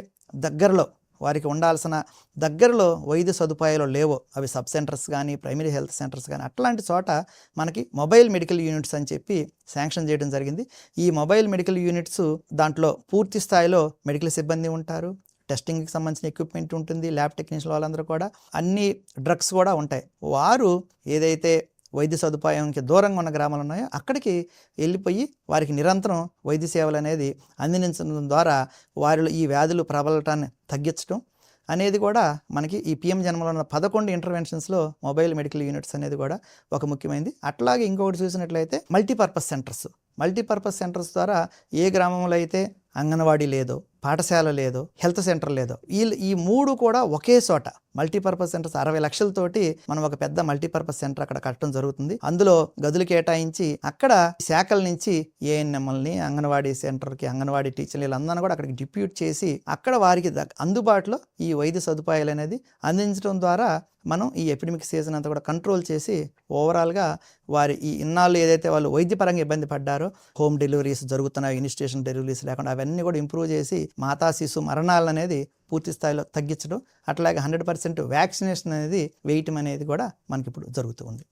దగ్గరలో వారికి ఉండాల్సిన దగ్గరలో వైద్య సదుపాయాలు లేవో. అవి సబ్ సెంటర్స్ కానీ ప్రైమరీ హెల్త్ సెంటర్స్ కానీ అట్లాంటి చోట మనకి మొబైల్ మెడికల్ యూనిట్స్ అని చెప్పి శాంక్షన్ చేయడం జరిగింది. ఈ మొబైల్ మెడికల్ యూనిట్స్ దాంట్లో పూర్తి స్థాయిలో మెడికల్ సిబ్బంది ఉంటారు. టెస్టింగ్కి సంబంధించిన ఎక్విప్మెంట్ ఉంటుంది. ల్యాబ్ టెక్నీషియన్ వాళ్ళందరూ కూడా. అన్ని డ్రగ్స్ కూడా ఉంటాయి. వారు ఏదైతే వైద్య సదుపాయంకి దూరంగా ఉన్న గ్రామాలు ఉన్నాయో అక్కడికి వెళ్ళిపోయి వారికి నిరంతరం వైద్య సేవలు అనేది అందించడం ద్వారా వారిలో ఈ వ్యాధులు ప్రబలటాన్ని తగ్గించడం అనేది కూడా మనకి ఈ పిఎం జన్మలో ఉన్న పదకొండు ఇంటర్వెన్షన్స్లో మొబైల్ మెడికల్ యూనిట్స్ అనేది కూడా ఒక ముఖ్యమైనది. అట్లాగే ఇంకొకటి చూసినట్లయితే మల్టీపర్పస్ సెంటర్స్ మల్టీపర్పస్ సెంటర్స్ ద్వారా ఏ గ్రామంలో అయితే అంగన్వాడీ లేదో పాఠశాల లేదో హెల్త్ సెంటర్ లేదో. వీళ్ళు ఈ మూడు కూడా ఒకే చోట మల్టీపర్పస్ సెంటర్స్ అరవై లక్షలతోటి మనం ఒక పెద్ద మల్టీపర్పస్ సెంటర్ అక్కడ కట్టడం జరుగుతుంది. అందులో గదులు కేటాయించి అక్కడ శాఖల నుంచి ఏఎన్ఎంఎల్ని అంగన్వాడీ సెంటర్కి అంగన్వాడీ టీచర్లు వీళ్ళందరినీ కూడా అక్కడికి డిప్యూట్ చేసి అక్కడ వారికి అందుబాటులో ఈ వైద్య సదుపాయాలు అనేది అందించడం ద్వారా మనం ఈ ఎపిడమిక్ సీజన్ అంతా కూడా కంట్రోల్ చేసి ఓవరాల్గా వారి ఈ ఇన్నాళ్ళు ఏదైతే వాళ్ళు వైద్యపరంగా ఇబ్బంది పడ్డారో హోమ్ డెలివరీస్ జరుగుతున్నాయి ఇన్స్టిట్యూషన్ డెలివరీస్ లేకుండా అవన్నీ కూడా ఇంప్రూవ్ చేసి మాతా శిశు మరణాలు అనేది పూర్తి స్థాయిలో తగ్గించడం అట్లాగే హండ్రెడ్ పర్సెంట్ వ్యాక్సినేషన్ అనేది వేయటం అనేది కూడా మనకి ఇప్పుడు జరుగుతూ ఉంది.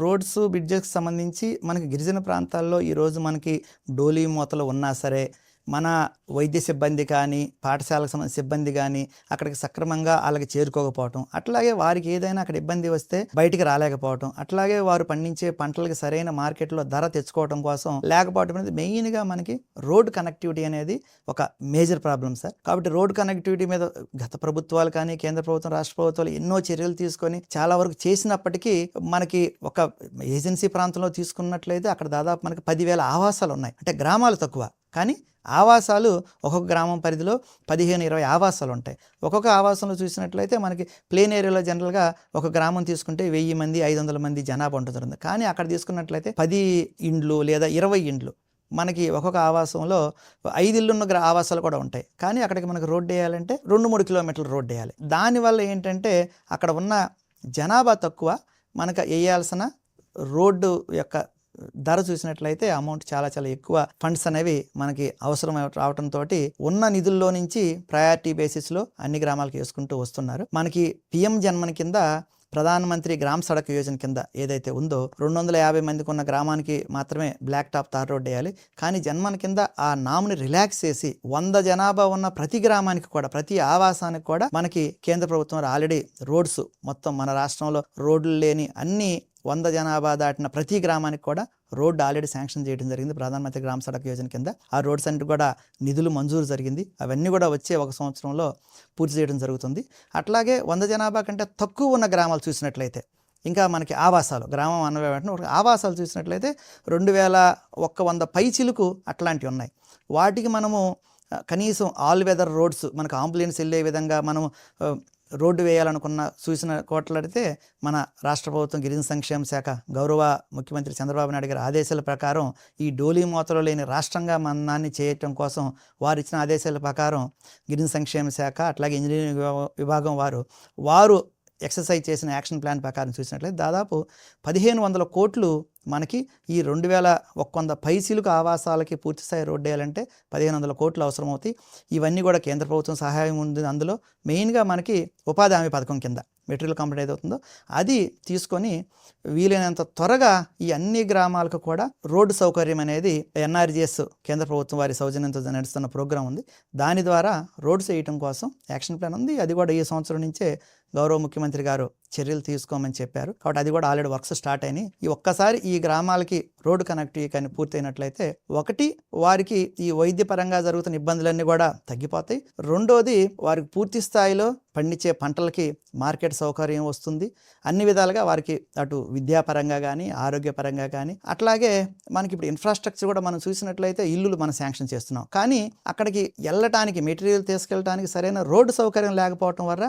రోడ్స్ బ్రిడ్జెస్కి సంబంధించి మనకి గిరిజన ప్రాంతాల్లో ఈరోజు మనకి డోలీ మూతలు ఉన్నా సరే మన వైద్య సిబ్బంది కానీ పాఠశాలకు సంబంధించిన సిబ్బంది కానీ అక్కడికి సక్రమంగా వాళ్ళకి చేరుకోకపోవటం అట్లాగే వారికి ఏదైనా అక్కడ ఇబ్బంది వస్తే బయటికి రాలేకపోవటం అట్లాగే వారు పండించే పంటలకి సరైన మార్కెట్లో ధర తెచ్చుకోవడం కోసం లేకపోవటం అనేది మెయిన్గా మనకి రోడ్ కనెక్టివిటీ అనేది ఒక మేజర్ ప్రాబ్లం సార్. కాబట్టి రోడ్ కనెక్టివిటీ మీద గత ప్రభుత్వాలు కానీ కేంద్ర ప్రభుత్వం రాష్ట్ర ప్రభుత్వాలు ఎన్నో చర్యలు తీసుకొని చాలా వరకు చేసినప్పటికీ మనకి ఒక ఏజెన్సీ ప్రాంతంలో తీసుకున్నట్లయితే అక్కడ దాదాపు మనకి పదివేల ఆవాసాలు ఉన్నాయి. అంటే గ్రామాలు తక్కువ. కానీ ఆవాసాలు ఒక్కొక్క గ్రామం పరిధిలో పదిహేను ఇరవై ఆవాసాలు ఉంటాయి. ఒక్కొక్క ఆవాసంలో చూసినట్లయితే మనకి ప్లేన్ ఏరియాలో జనరల్గా ఒక గ్రామం తీసుకుంటే వెయ్యి మంది ఐదు వందల మంది జనాభా ఉంటుంది కానీ అక్కడ తీసుకున్నట్లయితే పది ఇండ్లు లేదా ఇరవై ఇండ్లు మనకి ఒక్కొక్క ఆవాసంలో ఐదు ఇల్లున్న గ్రా ఆవాసాలు కూడా ఉంటాయి. కానీ అక్కడికి మనకి రోడ్డు వేయాలంటే రెండు మూడు కిలోమీటర్లు రోడ్డు వేయాలి. దానివల్ల ఏంటంటే అక్కడ ఉన్న జనాభా తక్కువ మనకు వేయాల్సిన రోడ్డు యొక్క ధర చూసినట్లయితే అమౌంట్ చాలా చాలా ఎక్కువ ఫండ్స్ అనేవి మనకి అవసరం రావడంతో ఉన్న నిధుల్లో నుంచి ప్రయారిటీ బేసిస్లో అన్ని గ్రామాలకు వేసుకుంటూ వస్తున్నారు. మనకి పిఎం జన్మన్ కింద ప్రధానమంత్రి గ్రామ్ సడక్ యోజన కింద ఏదైతే ఉందో రెండు వందల యాభై మందికి ఉన్న గ్రామానికి మాత్రమే బ్లాక్ టాప్ తార్ రోడ్ వేయాలి. కానీ జన్మన్ కింద ఆ నామ్ని రిలాక్స్ చేసి వంద జనాభా ఉన్న ప్రతి గ్రామానికి కూడా ప్రతి ఆవాసానికి కూడా మనకి కేంద్ర ప్రభుత్వం ఆల్రెడీ రోడ్స్ మొత్తం మన రాష్ట్రంలో రోడ్లు లేని అన్ని వంద జనాభా దాటిన ప్రతి గ్రామానికి కూడా రోడ్డు ఆల్రెడీ శాంక్షన్ చేయడం జరిగింది. ప్రధానమంత్రి గ్రామ సడక్ యోజన కింద ఆ రోడ్స్ అన్నిటి కూడా నిధులు మంజూరు జరిగింది. అవన్నీ కూడా వచ్చే ఒక సంవత్సరంలో పూర్తి చేయడం జరుగుతుంది. అట్లాగే వంద జనాభా కంటే తక్కువ ఉన్న గ్రామాలు చూసినట్లయితే ఇంకా మనకి ఆవాసాలు గ్రామం అన్న వెంటనే ఒక ఆవాసాలు చూసినట్లయితే రెండు వేల ఒక్క వంద పైచిలుకు అట్లాంటివి ఉన్నాయి. వాటికి మనము కనీసం ఆల్ వెదర్ రోడ్స్ మనకు అంబులెన్స్ వెళ్ళే విధంగా మనం రోడ్డు వేయాలనుకున్న సూచన కోట్లాడితే మన రాష్ట్ర ప్రభుత్వం గిరిజన సంక్షేమ శాఖ గౌరవ ముఖ్యమంత్రి చంద్రబాబు నాయుడు గారి ఆదేశాల ప్రకారం ఈ డోలీ మూతలో లేని రాష్ట్రంగా మన్నాన్ని చేయటం కోసం వారు ఇచ్చిన ఆదేశాల ప్రకారం గిరిజన సంక్షేమ శాఖ అట్లాగే ఇంజనీరింగ్ విభాగం వారు వారు ఎక్సర్సైజ్ చేసిన యాక్షన్ ప్లాన్ ప్రకారం చూసినట్లయితే దాదాపు పదిహేను వందల కోట్లు మనకి ఈ రెండు వేల ఒక్క వంద పైసీలకు ఆవాసాలకి పూర్తి స్థాయి రోడ్డు వేయాలంటే పదిహేను వందల కోట్లు అవసరం అవుతాయి ఇవన్నీ కూడా కేంద్ర ప్రభుత్వం సహాయం ఉంది. అందులో మెయిన్గా మనకి ఉపాధి హామీ పథకం కింద మెటీరియల్ కంప్లీట్ ఏదవుతుందో అది తీసుకొని వీలైనంత త్వరగా ఈ అన్ని గ్రామాలకు కూడా రోడ్డు సౌకర్యం అనేది ఎన్ఆర్జిఎస్ కేంద్ర ప్రభుత్వం వారి సౌజన్యంతో నడుస్తున్న ప్రోగ్రాం ఉంది. దాని ద్వారా రోడ్స్ వేయటం కోసం యాక్షన్ ప్లాన్ ఉంది. అది కూడా ఈ సంవత్సరం నుంచే గౌరవ ముఖ్యమంత్రి గారు చర్యలు తీసుకోమని చెప్పారు. కాబట్టి అది కూడా ఆల్రెడీ వర్క్స్ స్టార్ట్ అయినాయి. ఈ ఒక్కసారి ఈ గ్రామాలకి రోడ్డు కనెక్టివిటీ కానీ పూర్తయినట్లయితే ఒకటి వారికి ఈ వైద్యపరంగా జరుగుతున్న ఇబ్బందులన్నీ కూడా తగ్గిపోతాయి. రెండోది వారికి పూర్తి స్థాయిలో పండించే పంటలకి మార్కెట్ సౌకర్యం వస్తుంది. అన్ని విధాలుగా వారికి అటు విద్యాపరంగా కానీ ఆరోగ్యపరంగా కానీ అట్లాగే మనకి ఇప్పుడు ఇన్ఫ్రాస్ట్రక్చర్ కూడా మనం చూసినట్లయితే ఇల్లులు మనం శాంక్షన్ చేస్తున్నాం. కానీ అక్కడికి వెళ్ళటానికి మెటీరియల్ తీసుకెళ్ళటానికి సరైన రోడ్డు సౌకర్యం లేకపోవటం వల్ల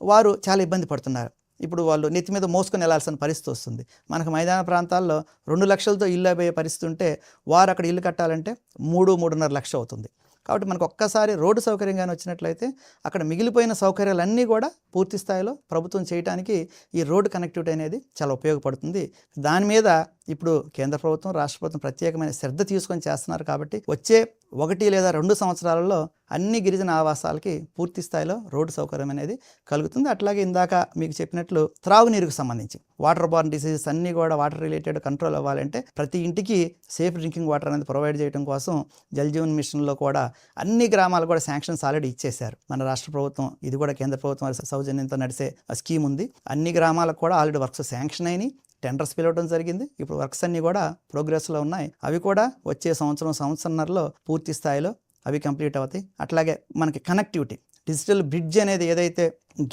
వారు చాలా ఇబ్బంది పడుతున్నారు. ఇప్పుడు వాళ్ళు నెత్తి మీద మోసుకొని వెళ్ళాల్సిన పరిస్థితి వస్తుంది. మనకు మైదాన ప్రాంతాల్లో రెండు లక్షలతో ఇల్లు అయిపోయే పరిస్థితి ఉంటే వారు అక్కడ ఇల్లు కట్టాలంటే మూడు మూడున్నర లక్ష అవుతుంది. కాబట్టి మనకు ఒక్కసారి రోడ్డు సౌకర్యం కానీ వచ్చినట్లయితే అక్కడ మిగిలిపోయిన సౌకర్యాలన్నీ కూడా పూర్తి స్థాయిలో ప్రభుత్వం చేయడానికి ఈ రోడ్డు కనెక్టివిటీ అనేది చాలా ఉపయోగపడుతుంది. దాని మీద ఇప్పుడు కేంద్ర ప్రభుత్వం రాష్ట్ర ప్రభుత్వం ప్రత్యేకమైన శ్రద్ధ తీసుకొని చేస్తున్నారు కాబట్టి వచ్చే ఒకటి లేదా రెండు సంవత్సరాలలో అన్ని గిరిజన ఆవాసాలకి పూర్తి స్థాయిలో రోడ్డు సౌకర్యం అనేది కలుగుతుంది. అట్లాగే ఇందాక మీకు చెప్పినట్లు త్రాగునీరుకు సంబంధించి వాటర్ బార్న్ డిసీజెస్ అన్నీ కూడా వాటర్ రిలేటెడ్ కంట్రోల్ అవ్వాలంటే ప్రతి ఇంటికి సేఫ్ డ్రింకింగ్ వాటర్ అనేది ప్రొవైడ్ చేయడం కోసం జల్ జీవన్ మిషన్లో కూడా అన్ని గ్రామాలు కూడా శాంక్షన్స్ ఆల్రెడీ ఇచ్చేశారు. మన రాష్ట్ర ప్రభుత్వం ఇది కూడా కేంద్ర ప్రభుత్వం సౌజన్యంతో నడిచే స్కీమ్ ఉంది. అన్ని గ్రామాలకు కూడా ఆల్రెడీ వర్క్స్ శాంక్షన్ అయినాయి. టెండర్స్ పిలవడం జరిగింది. ఇప్పుడు వర్క్స్ అన్నీ కూడా ప్రోగ్రెస్లో ఉన్నాయి. అవి కూడా వచ్చే సంవత్సరం సంవత్సరంన్నరలో పూర్తి స్థాయిలో అవి కంప్లీట్ అవుతాయి. అట్లాగే మనకి కనెక్టివిటీ. డిజిటల్ బ్రిడ్జ్ అనేది ఏదైతే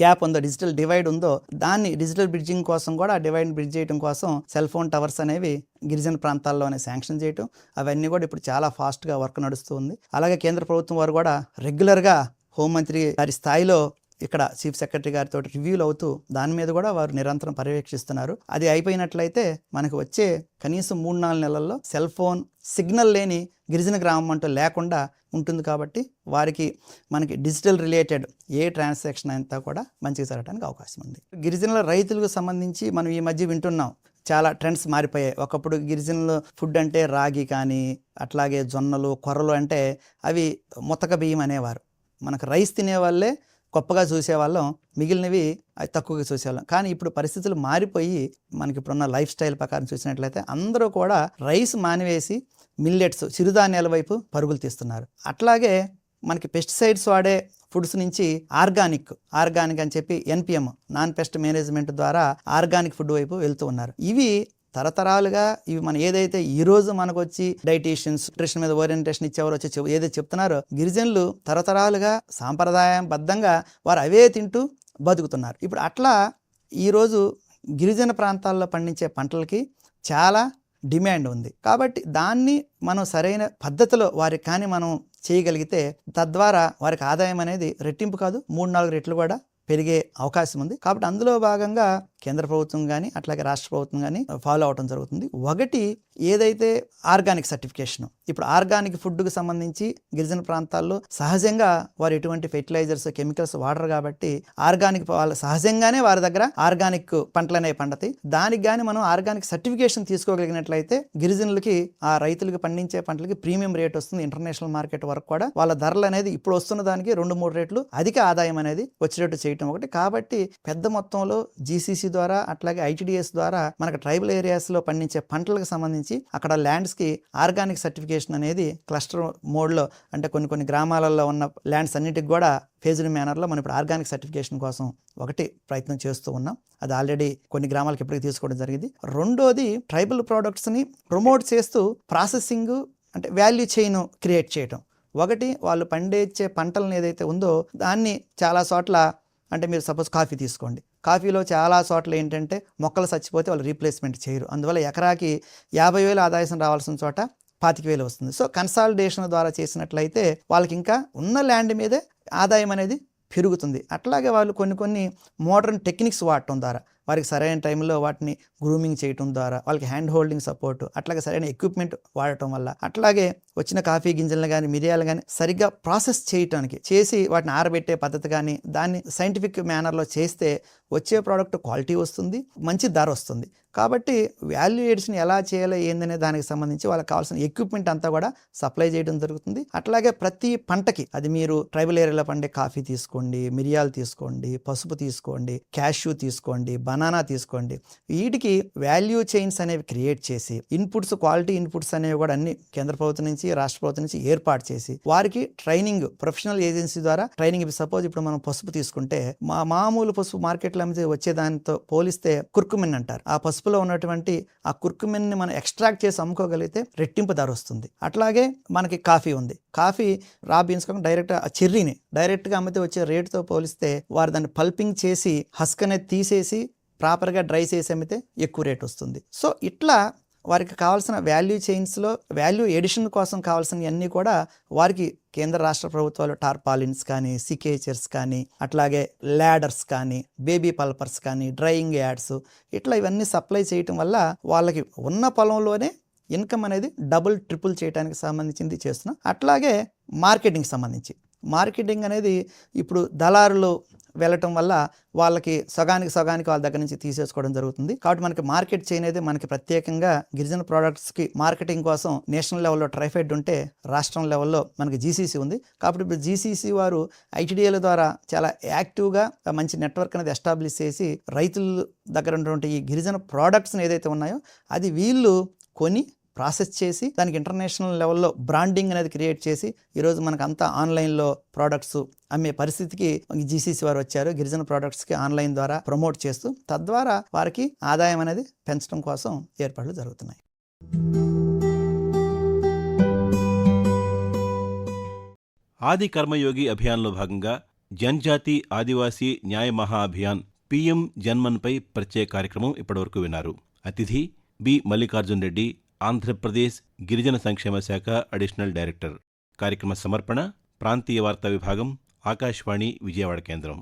గ్యాప్ ఉందో డిజిటల్ డివైడ్ ఉందో దాన్ని డిజిటల్ బ్రిడ్జింగ్ కోసం కూడా డివైడ్ బ్రిడ్జ్ చేయడం కోసం సెల్ ఫోన్ టవర్స్ అనేవి గిరిజన ప్రాంతాల్లోనే శాంక్షన్ చేయటం అవన్నీ కూడా ఇప్పుడు చాలా ఫాస్ట్గా వర్క్ నడుస్తుంది అలాగే కేంద్ర ప్రభుత్వం వారు కూడా రెగ్యులర్గా హోంమంత్రి గారి స్థాయిలో ఇక్కడ చీఫ్ సెక్రటరీ గారితో రివ్యూలు అవుతూ దాని మీద కూడా వారు నిరంతరం పర్యవేక్షిస్తున్నారు. అది అయిపోయినట్లయితే మనకు వచ్చే కనీసం మూడు నాలుగు నెలల్లో సెల్ ఫోన్ సిగ్నల్ లేని గిరిజన గ్రామం అంటూ లేకుండా ఉంటుంది కాబట్టి వారికి మనకి డిజిటల్ రిలేటెడ్ ఏ ట్రాన్సాక్షన్ అంతా కూడా మంచిగా జరగడానికి అవకాశం ఉంది. గిరిజనుల రైతులకు సంబంధించి మనం ఈ మధ్య వింటున్నాం. చాలా ట్రెండ్స్ మారిపోయాయి. ఒకప్పుడు గిరిజనులు ఫుడ్ అంటే రాగి కానీ అట్లాగే జొన్నలు కొర్రలు అంటే అవి ముతక బియ్యం అనేవారు. మనకు రైస్ తినే వాళ్ళే గొప్పగా చూసేవాళ్ళం. మిగిలినవి అవి తక్కువగా చూసేవాళ్ళం. కానీ ఇప్పుడు పరిస్థితులు మారిపోయి మనకి ఇప్పుడున్న లైఫ్ స్టైల్ ప్రకారం చూసినట్లయితే అందరూ కూడా రైస్ మానివేసి మిల్లెట్స్ చిరుధాన్యాల వైపు పరుగులు తీస్తున్నారు. అట్లాగే మనకి పెస్టిసైడ్స్ వాడే ఫుడ్స్ నుంచి ఆర్గానిక్ ఆర్గానిక్ అని చెప్పి ఎన్పిఎం నాన్ పెస్ట్ మేనేజ్మెంట్ ద్వారా ఆర్గానిక్ ఫుడ్ వైపు వెళ్తూ ఉన్నారు. ఇవి తరతరాలుగా ఇవి మనం ఏదైతే ఈ రోజు మనకు వచ్చి డైటీషియన్స్ న్యూట్రిషన్ మీద ఓరియంటేషన్ ఇచ్చేవారు వచ్చి చెప్- ఏదైతే చెప్తున్నారో గిరిజనులు తరతరాలుగా సాంప్రదాయబద్ధంగా వారు అవే తింటూ బతుకుతున్నారు. ఇప్పుడు అట్లా ఈరోజు గిరిజన ప్రాంతాల్లో పండించే పంటలకి చాలా డిమాండ్ ఉంది. కాబట్టి దాన్ని మనం సరైన పద్ధతిలో వారికి కానీ మనం చేయగలిగితే తద్వారా వారికి ఆదాయం అనేది రెట్టింపు కాదు మూడు నాలుగు రెట్లు కూడా పెరిగే అవకాశం ఉంది. కాబట్టి అందులో భాగంగా కేంద్ర ప్రభుత్వం కానీ అట్లాగే రాష్ట్ర ప్రభుత్వం కానీ ఫాలో అవడం జరుగుతుంది. ఒకటి ఏదైతే ఆర్గానిక్ సర్టిఫికేషన్ ఇప్పుడు ఆర్గానిక్ ఫుడ్కు సంబంధించి గిరిజన ప్రాంతాల్లో సహజంగా వారు ఎటువంటి ఫెర్టిలైజర్స్ కెమికల్స్ వాడరు కాబట్టి ఆర్గానిక్ వాళ్ళు సహజంగానే వారి దగ్గర ఆర్గానిక్ పంటలు అనేవి పండతాయి. దానికి కానీ మనం ఆర్గానిక్ సర్టిఫికేషన్ తీసుకోగలిగినట్లయితే గిరిజనులకి ఆ రైతులకు పండించే పంటలకి ప్రీమియం రేట్ వస్తుంది. ఇంటర్నేషనల్ మార్కెట్ వరకు కూడా వాళ్ళ ధరలు అనేది ఇప్పుడు వస్తున్న దానికి రెండు మూడు రేట్లు అధిక ఆదాయం అనేది వచ్చేటట్టు చేయటం ఒకటి. కాబట్టి పెద్ద మొత్తంలో జీసీసీ ద్వారా అట్లాగే ఐటీడీఎస్ ద్వారా మనకు ట్రైబల్ ఏరియాస్లో పండించే పంటలకు సంబంధించి అక్కడ ల్యాండ్స్కి ఆర్గానిక్ సర్టిఫికేషన్ అనేది క్లస్టర్ మోడ్లో అంటే కొన్ని కొన్ని గ్రామాలలో ఉన్న ల్యాండ్స్ అన్నిటికి కూడా ఫేజ్డ్ మేనర్లో మనం ఇప్పుడు ఆర్గానిక్ సర్టిఫికేషన్ కోసం ఒకటి ప్రయత్నం చేస్తూ ఉన్నాం. అది ఆల్రెడీ కొన్ని గ్రామాలకు ఇప్పటికి తీసుకోవడం జరిగింది. రెండోది ట్రైబల్ ప్రోడక్ట్స్ని ప్రమోట్ చేస్తూ ప్రాసెసింగ్ అంటే వాల్యూ చైన్ క్రియేట్ చేయటం. ఒకటి వాళ్ళు పండించే పంటలను ఏదైతే ఉందో దాన్ని చాలా చోట్ల అంటే మీరు సపోజ్ కాఫీ తీసుకోండి. కాఫీలో చాలా చోట్ల ఏంటంటే మొక్కలు చచ్చిపోతే వాళ్ళు రీప్లేస్మెంట్ చేయరు. అందువల్ల ఎకరాకి యాభై వేలు ఆదాయం రావాల్సిన చోట పాతిక వేలు వస్తుంది. సో కన్సాలిడేషన్ ద్వారా చేసినట్లయితే వాళ్ళకి ఇంకా ఉన్న ల్యాండ్ మీదే ఆదాయం అనేది పెరుగుతుంది. అట్లాగే వాళ్ళు కొన్ని కొన్ని మోడర్న్ టెక్నిక్స్ వాడటం ద్వారా. వారికి సరైన టైంలో వాటిని గ్రూమింగ్ చేయటం ద్వారా వాళ్ళకి హ్యాండ్ హోల్డింగ్ సపోర్ట్ అట్లాగే సరైన ఎక్విప్మెంట్ వాడటం వల్ల అట్లాగే వచ్చిన కాఫీ గింజలను కానీ మిరియాలు కానీ సరిగ్గా ప్రాసెస్ చేయటానికి చేసి వాటిని ఆరబెట్టే పద్ధతి కానీ దాన్ని సైంటిఫిక్ మేనర్లో చేస్తే వచ్చే ప్రోడక్ట్ క్వాలిటీ వస్తుంది మంచి ధర వస్తుంది. కాబట్టి వాల్యూ ఎడిషన్ ఎలా చేయాలో ఏందనే దానికి సంబంధించి వాళ్ళకి కావాల్సిన ఎక్విప్మెంట్ అంతా కూడా సప్లై చేయడం జరుగుతుంది. అట్లాగే ప్రతి పంటకి అది మీరు ట్రైబల్ ఏరియాలో పండే కాఫీ తీసుకోండి మిరియాలు తీసుకోండి పసుపు తీసుకోండి క్యాష్యూ తీసుకోండి బనానా తీసుకోండి. వీటికి వాల్యూ చైన్స్ అనేవి క్రియేట్ చేసి ఇన్పుట్స్ క్వాలిటీ ఇన్పుట్స్ అనేవి కూడా అన్ని కేంద్ర ప్రభుత్వం నుంచి రాష్ట్ర ప్రభుత్వం నుంచి ఏర్పాటు చేసి వారికి ట్రైనింగ్ ప్రొఫెషనల్ ఏజెన్సీ ద్వారా ట్రైనింగ్ సపోజ్ ఇప్పుడు మనం పసుపు తీసుకుంటే మా మామూలు పసుపు మార్కెట్లో అమ్మితే వచ్చే దానితో పోలిస్తే కుర్కుమిన్ అంటారు. ఆ పసుపులో ఉన్నటువంటి ఆ కుర్కుమిన్ని మనం ఎక్స్ట్రాక్ట్ చేసి అమ్ముకోగలిగితే రెట్టింపు ధర వస్తుంది. అట్లాగే మనకి కాఫీ ఉంది. కాఫీ రా బీన్స్ కాకుండా డైరెక్ట్ ఆ చెర్రీని డైరెక్ట్గా అమ్మితే వచ్చే రేటుతో పోలిస్తే వారు దాన్ని పల్పింగ్ చేసి హస్క్ అనేది తీసేసి ప్రాపర్గా డ్రై చేసి అమ్మితే ఎక్కువ రేట్ వస్తుంది. సో ఇట్లా వారికి కావాల్సిన వాల్యూ చైన్స్లో వాల్యూ ఎడిషన్ కోసం కావాల్సినవన్నీ కూడా వారికి కేంద్ర రాష్ట్ర ప్రభుత్వాలు టార్పాలిన్స్ కానీ సికేచర్స్ కానీ అట్లాగే ల్యాడర్స్ కానీ బేబీ పల్పర్స్ కానీ డ్రైయింగ్ యాడ్స్ ఇట్లా ఇవన్నీ సప్లై చేయటం వల్ల వాళ్ళకి ఉన్న పొలంలోనే ఇన్కమ్ అనేది డబుల్ ట్రిపుల్ చేయడానికి సంబంధించింది చేస్తున్నాం. అట్లాగే మార్కెటింగ్ సంబంధించి. మార్కెటింగ్ అనేది ఇప్పుడు దళారులు వెళ్ళటం వల్ల వాళ్ళకి సగానికి సగానికి వాళ్ళ దగ్గర నుంచి తీసేసుకోవడం జరుగుతుంది. కాబట్టి మనకి మార్కెట్ చైన్ అయితే మనకి ప్రత్యేకంగా గిరిజన ప్రోడక్ట్స్కి మార్కెటింగ్ కోసం నేషనల్ లెవెల్లో ట్రైఫెడ్ ఉంటే రాష్ట్రం లెవెల్లో మనకి జీసీసీ ఉంది. కాబట్టి ఇప్పుడు జీసీసీ వారు ఐటీడీఏల ద్వారా చాలా యాక్టివ్గా మంచి నెట్వర్క్ అనేది ఎస్టాబ్లిష్ చేసి రైతుల దగ్గర ఉన్నటువంటి ఈ గిరిజన ప్రోడక్ట్స్ని ఏదైతే ఉన్నాయో అది వీళ్ళు కొని ప్రాసెస్ చేసి దానికి ఇంటర్నేషనల్ లెవెల్లో బ్రాండింగ్ అనేది క్రియేట్ చేసి ఈరోజు మనకు అంతా ఆన్లైన్లో ప్రోడక్ట్స్ అమ్మే పరిస్థితికి జీసీసీ వారు వచ్చారు. గిరిజన ప్రోడక్ట్స్కి ఆన్లైన్ ద్వారా ప్రమోట్ చేస్తూ తద్వారా వారికి ఆదాయం అనేది పెంచడం కోసం ఏర్పాట్లు జరుగుతున్నాయి. ఆది కర్మయోగి అభియాన్లో భాగంగా జన్జాతి ఆదివాసీ న్యాయ మహా అభియాన్ పీఎం జన్మన్పై ప్రత్యేక కార్యక్రమం ఇప్పటివరకు విన్నారు. అతిథి బి మల్లికార్జున్ రెడ్డి ఆంధ్రప్రదేశ్ గిరిజన సంక్షేమ శాఖ అడిషనల్ డైరెక్టర్. కార్యక్రమ సమర్పణ ప్రాంతీయ వార్తా విభాగం ఆకాశవాణి విజయవాడ కేంద్రం.